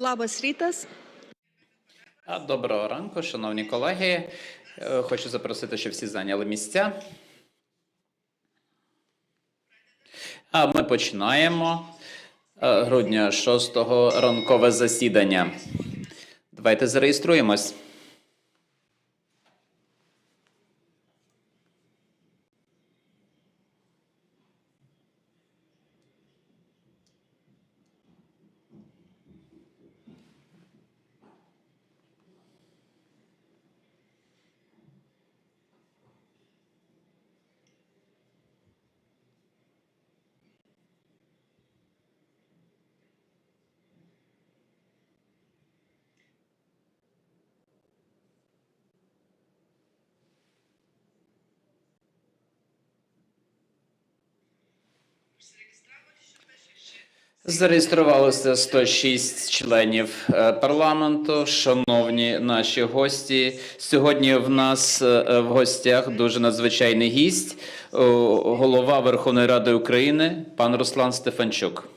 Labas rytas. Доброго ранку, шановні колеги. Е, Хочу запросити, щоб всі зайняли місця. А ми починаємо е, грудня 6 ранкове засідання. Давайте зареєструємось. Зареєструвалося 106 членів е, парламенту. Шановні наші гості, сьогодні в нас е, в гостях дуже надзвичайний гість, голова Верховної Ради України, пан Руслан Стефанчук.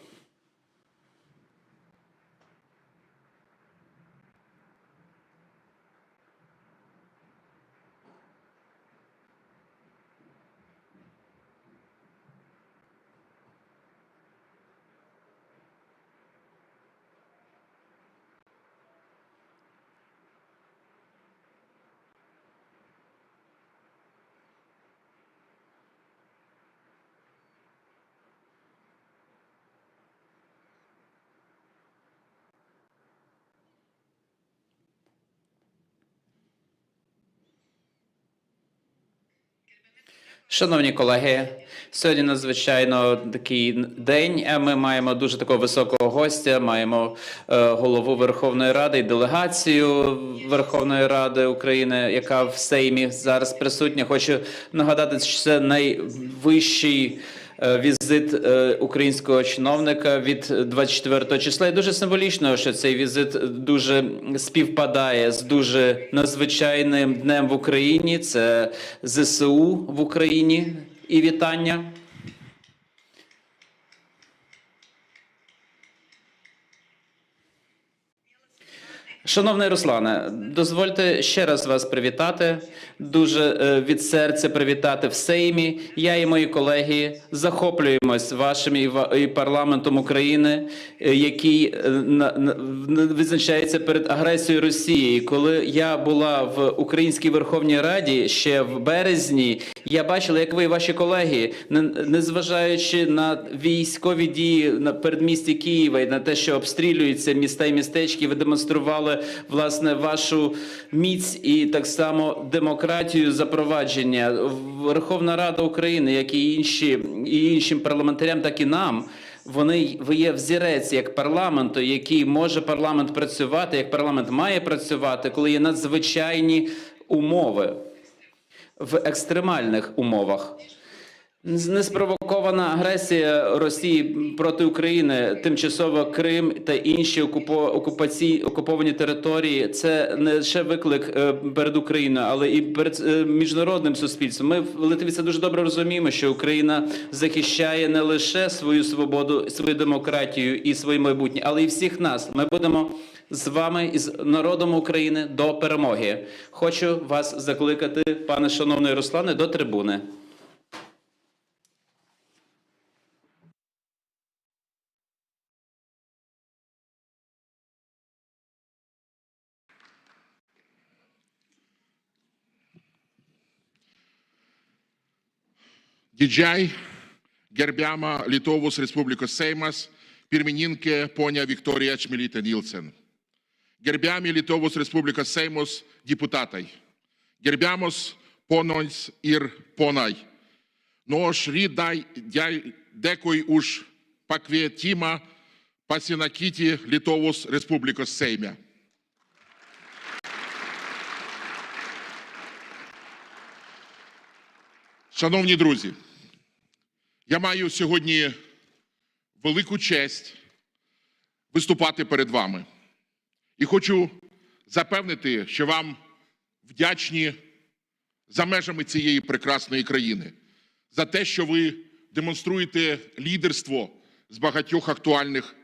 Шановні колеги, сьогодні надзвичайно такий день. Ми маємо дуже такого високого гостя. Маємо е, голову Верховної Ради і делегацію Верховної Ради України, яка в Сеймі зараз присутня. Хочу нагадати, що це найвищий. Е, Візит е, українського чиновника від 24 числа. І дуже символічно, що цей візит дуже співпадає з дуже надзвичайним днем в Україні. Це ЗСУ в Україні. І вітання. Шановний Руслане, дозвольте ще раз вас привітати. Дуже е, від серця привітати в Сеймі. Я і мої колеги захоплюємось вашим і парламентом України, е, який е, на- на- перед агресією Росії. Коли я була в Українській Верховній Раді ще в березні, я бачила, як ви і ваші колеги, не- незважаючи на військові дії на передмісті Києва і на те, що обстрілюються міста і містечки, ви демонстрували власне вашу міць і так само демократію запровадження. Верховна Рада України, як і інші і іншим парламентарям, так і нам. Вони є взірець як парламенту, який може парламент працювати, як парламент має працювати, коли є надзвичайні умови в екстремальних умовах. Неспровокована агресія Росії проти України, тимчасово Крим та інші окупації окуповані території. Це не лише виклик е, перед Україною, але і перед е, міжнародним суспільством. Ми в Литві це дуже добре розуміємо, що Україна захищає не лише свою свободу, свою демократію і своє майбутнє, але і всіх нас. Ми будемо з вами і з народом України до перемоги. Хочу вас закликати, пане шановний Руслане, до трибуни. Didžiai gerbiama Lietuvos Respublikos Seimas, pirmininkė ponia Viktorija Čmilytė Nilsen. Gerbiami Lietuvos Respublikos Seimos deputatai, gerbiamos ponos ir ponai. Nu, aš rydai dėkui už pakvietimą pasinakyti Lietuvos Respublikos Seime. Шановні друзі, я маю сьогодні велику честь виступати перед вами. І хочу запевнити, що вам вдячні за межами цієї прекрасної країни, за те, що ви демонструєте лідерство з багатьох актуальних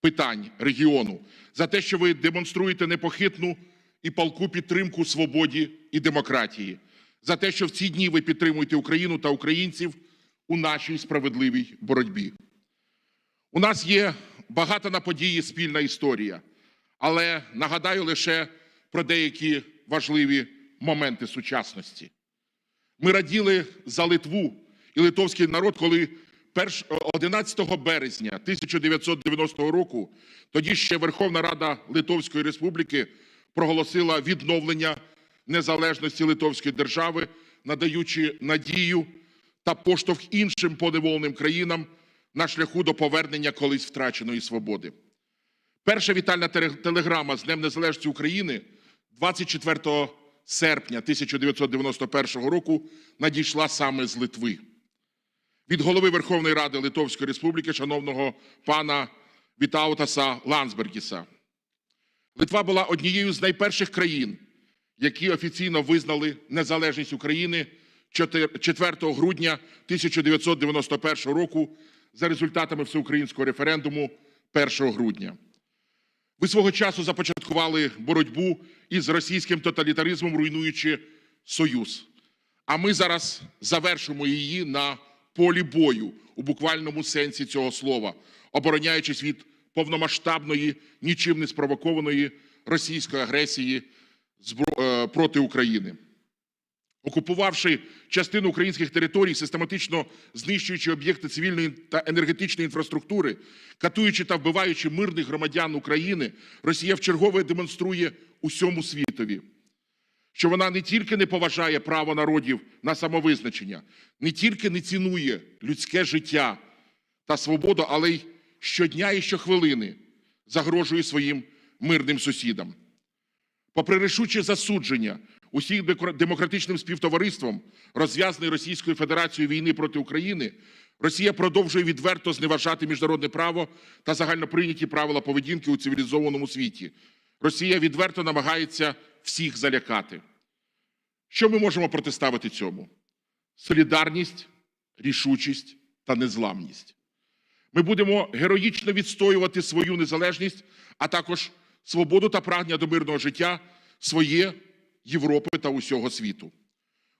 питань регіону, за те, що ви демонструєте непохитну і палку підтримку свободі і демократії, за те, що в ці дні ви підтримуєте Україну та українців у нашій справедливій боротьбі. У нас є багата на події спільна історія, але нагадаю лише про деякі важливі моменти сучасності. Ми раділи за Литву і литовський народ, коли 11 березня 1990 року тоді ще Верховна Рада Литовської Республіки проголосила відновлення незалежності Литовської держави, надаючи надію та поштовх іншим поневоленим країнам на шляху до повернення колись втраченої свободи. Перша вітальна телеграма з Днем Незалежності України 24 серпня 1991 року надійшла саме з Литви. Від голови Верховної Ради Литовської Республіки, шановного пана Вітаутаса Ландсбергіса. Литва була однією з найперших країн, які офіційно визнали незалежність України 4 грудня 1991 року за результатами всеукраїнського референдуму 1 грудня. Ви свого часу започаткували боротьбу із російським тоталітаризмом, руйнуючи Союз. А ми зараз завершимо її на полі бою у буквальному сенсі цього слова, обороняючись від повномасштабної, нічим не спровокованої російської агресії е, проти України. Окупувавши частину українських територій, систематично знищуючи об'єкти цивільної та енергетичної інфраструктури, катуючи та вбиваючи мирних громадян України, Росія вчергове демонструє усьому світові, що вона не тільки не поважає право народів на самовизначення, не тільки не цінує людське життя та свободу, але й щодня і щохвилини загрожує своїм мирним сусідам. Попри рішуче засудження усіх демократичним співтовариством розв'язаної Російською Федерацією війни проти України, Росія продовжує відверто зневажати міжнародне право та загальноприйняті правила поведінки у цивілізованому світі. Росія відверто намагається всіх залякати. Що ми можемо протиставити цьому? Солідарність, рішучість та незламність. Ми будемо героїчно відстоювати свою незалежність, а також свободу та прагнення до мирного життя своє, Європи та усього світу.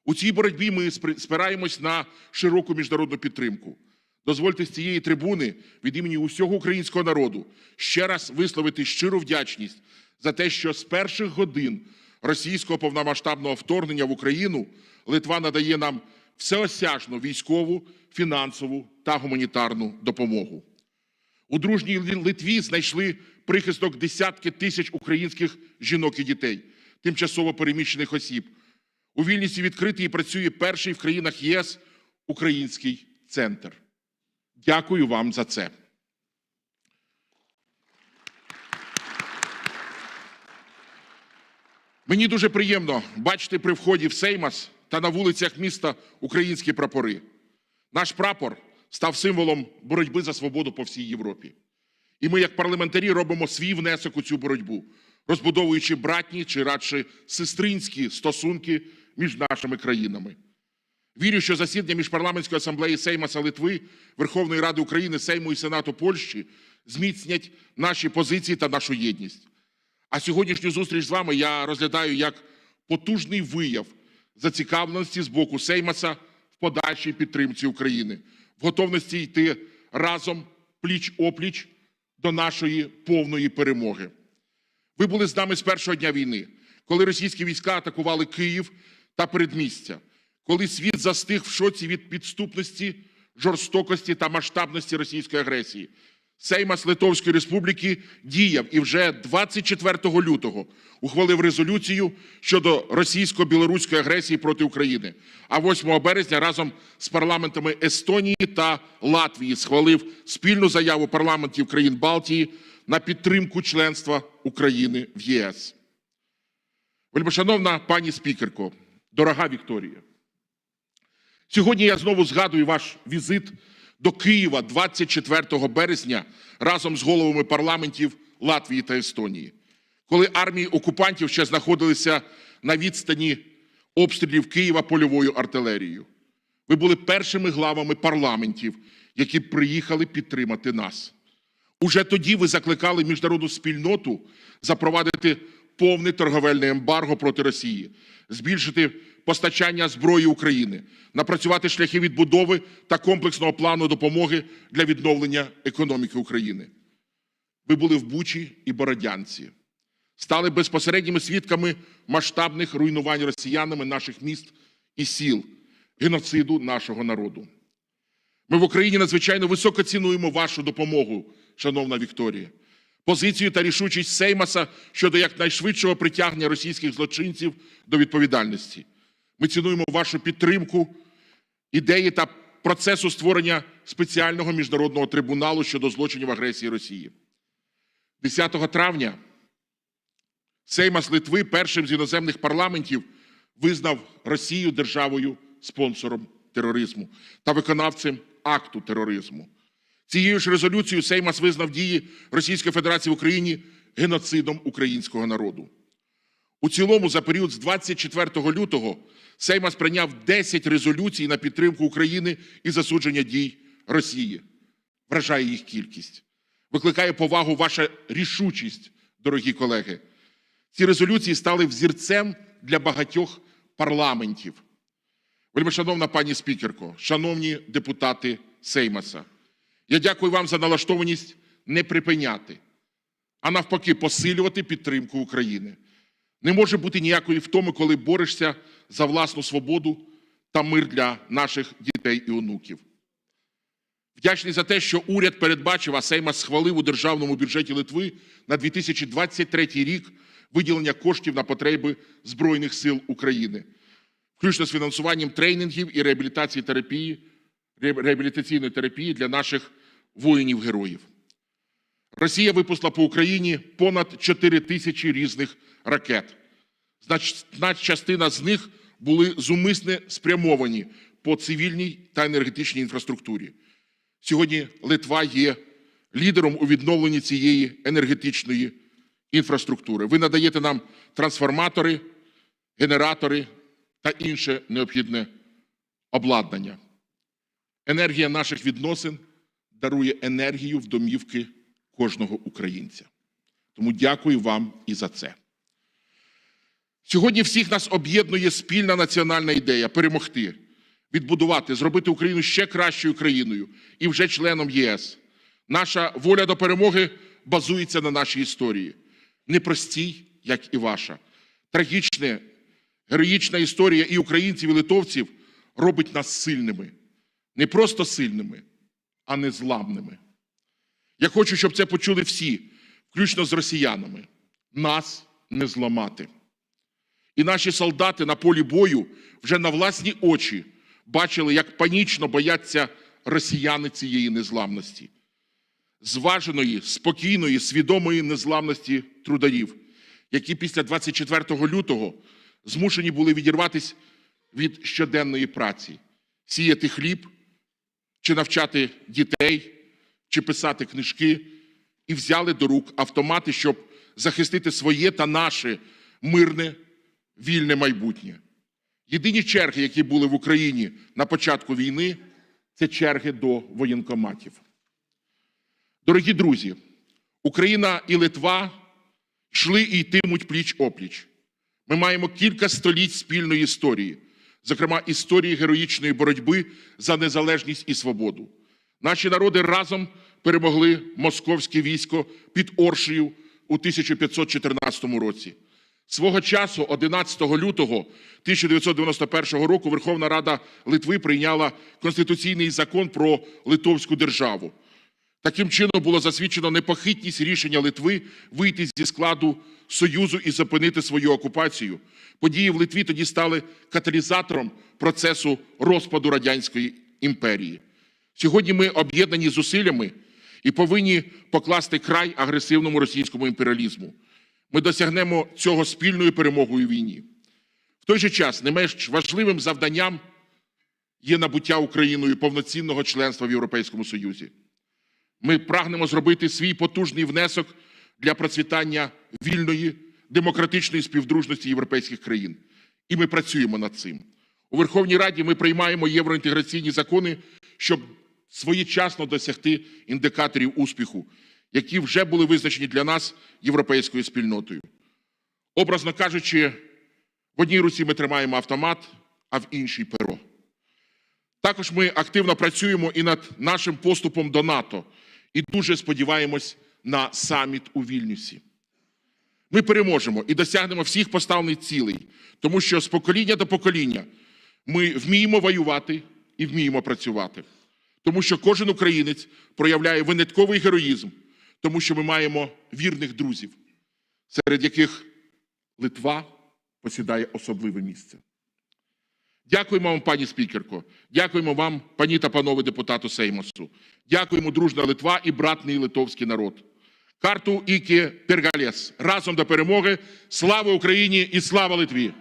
У цій боротьбі ми спираємось на широку міжнародну підтримку. Дозвольте з цієї трибуни від імені усього українського народу ще раз висловити щиру вдячність за те, що з перших годин російського повномасштабного вторгнення в Україну Литва надає нам всеосяжну військову, фінансову та гуманітарну допомогу. У дружній Литві знайшли прихисток десятки тисяч українських жінок і дітей, тимчасово переміщених осіб. У Вільнюсі відкритий і працює перший в країнах ЄС український центр. Дякую вам за це. Мені дуже приємно бачити при вході в Сеймас та на вулицях міста українські прапори. Наш прапор став символом боротьби за свободу по всій Європі. І ми, як парламентарі, робимо свій внесок у цю боротьбу, розбудовуючи братні чи радше сестринські стосунки між нашими країнами. Вірю, що засідання міжпарламентської асамблеї Сеймаса Литви, Верховної Ради України, Сейму і Сенату Польщі зміцнять наші позиції та нашу єдність. А сьогоднішню зустріч з вами я розглядаю як потужний вияв зацікавленості з боку Сеймаса в подальшій підтримці України, в готовності йти разом пліч опліч до нашої повної перемоги. Ви були з нами з першого дня війни, коли російські війська атакували Київ та передмістя, коли світ застиг в шоці від підступності, жорстокості та масштабності російської агресії. Сеймас Литовської Республіки діяв і вже 24 лютого ухвалив резолюцію щодо російсько-білоруської агресії проти України. А 8 березня разом з парламентами Естонії та Латвії схвалив спільну заяву парламентів країн Балтії на підтримку членства України в ЄС. Вельмишановна пані спікерко, дорога Вікторія, сьогодні я знову згадую ваш візит до Києва 24 березня разом з головами парламентів Латвії та Естонії, коли армії окупантів ще знаходилися на відстані обстрілів Києва польовою артилерією. Ви були першими главами парламентів, які приїхали підтримати нас. Уже тоді ви закликали міжнародну спільноту запровадити повне торговельне ембарго проти Росії, збільшити постачання зброї України, напрацювати шляхи відбудови та комплексного плану допомоги для відновлення економіки України. Ви були в Бучі і Бородянці, стали безпосередніми свідками масштабних руйнувань росіянами наших міст і сіл, геноциду нашого народу. Ми в Україні надзвичайно високо цінуємо вашу допомогу, шановна Вікторія, позицію та рішучість Сеймаса щодо якнайшвидшого притягнення російських злочинців до відповідальності. Ми цінуємо вашу підтримку, ідеї та процесу створення спеціального міжнародного трибуналу щодо злочинів агресії Росії. 10 травня Сеймас Литви першим з іноземних парламентів визнав Росію державою спонсором тероризму та виконавцем акту тероризму. Цією ж резолюцією Сеймас визнав дії Російської Федерації в Україні геноцидом українського народу. У цілому, за період з 24 лютого Сеймас прийняв 10 резолюцій на підтримку України і засудження дій Росії. Вражає їх кількість. Викликає повагу ваша рішучість, дорогі колеги. Ці резолюції стали взірцем для багатьох парламентів. Вельмишановна пані спікерко, шановні депутати Сеймаса, я дякую вам за налаштованість не припиняти, а навпаки, посилювати підтримку України. Не може бути ніякої втоми, коли борешся за власну свободу та мир для наших дітей і онуків. Вдячний за те, що уряд передбачив, а Сеймас схвалив у державному бюджеті Литви на 2023 рік виділення коштів на потреби Збройних сил України, включно з фінансуванням тренінгів і реабілітації терапії, реабілітаційної терапії для наших воїнів-героїв. Росія випустила по Україні понад 4 тисячі різних ракет. Значна частина з них були зумисне спрямовані по цивільній та енергетичній інфраструктурі. Сьогодні Литва є лідером у відновленні цієї енергетичної інфраструктури. Ви надаєте нам трансформатори, генератори та інше необхідне обладнання. Енергія наших відносин дарує енергію в домівки кожного українця. Тому дякую вам і за це. Сьогодні всіх нас об'єднує спільна національна ідея перемогти, відбудувати, зробити Україну ще кращою країною і вже членом ЄС. Наша воля до перемоги базується на нашій історії, непростій, як і ваша. Трагічна, героїчна історія і українців, і литовців робить нас сильними. Не просто сильними, а незламними. Я хочу, щоб це почули всі, включно з росіянами. Нас не зламати. І наші солдати на полі бою вже на власні очі бачили, як панічно бояться росіяни цієї незламності, зваженої, спокійної, свідомої незламності трударів, які після 24 лютого змушені були відірватися від щоденної праці, сіяти хліб чи навчати дітей, чи писати книжки, і взяли до рук автомати, щоб захистити своє та наше мирне, вільне майбутнє. Єдині черги, які були в Україні на початку війни, це черги до воєнкоматів. Дорогі друзі, Україна і Литва йшли і йтимуть пліч опліч. Ми маємо кілька століть спільної історії, зокрема історії героїчної боротьби за незалежність і свободу. Наші народи разом перемогли московське військо під Оршею у 1514 році. Свого часу, 11 лютого 1991 року, Верховна Рада Литви прийняла конституційний закон про Литовську державу. Таким чином було засвідчено непохитність рішення Литви вийти зі складу Союзу і зупинити свою окупацію. Події в Литві тоді стали каталізатором процесу розпаду Радянської імперії. Сьогодні ми об'єднані зусиллями і повинні покласти край агресивному російському імперіалізму. Ми досягнемо цього спільною перемогою у війні. В той же час не менш важливим завданням є набуття Україною повноцінного членства в Європейському Союзі. Ми прагнемо зробити свій потужний внесок для процвітання вільної, демократичної співдружності європейських країн. І ми працюємо над цим. У Верховній Раді ми приймаємо євроінтеграційні закони, щоб своєчасно досягти індикаторів успіху, які вже були визначені для нас європейською спільнотою. Образно кажучи, в одній руці ми тримаємо автомат, а в іншій перо. Також ми активно працюємо і над нашим поступом до НАТО і дуже сподіваємось на саміт у Вільнюсі. Ми переможемо і досягнемо всіх поставлених цілей, тому що з покоління до покоління ми вміємо воювати і вміємо працювати. Тому що кожен українець проявляє винятковий героїзм, тому що ми маємо вірних друзів, серед яких Литва посідає особливе місце. Дякуємо вам, пані спікерко. Дякуємо вам, пані та панове депутату Сеймосу. Дякуємо, дружна Литва і братний литовський народ. Карту Ікі Пергалес. Разом до перемоги. Слава Україні і слава Литві!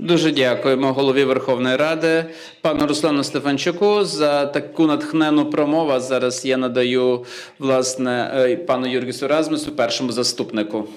Дуже дякуємо голові Верховної Ради, пану Руслану Стефанчуку за таку натхнену промову. Зараз я надаю власне е, пану Юргісу Размусу, першому заступнику.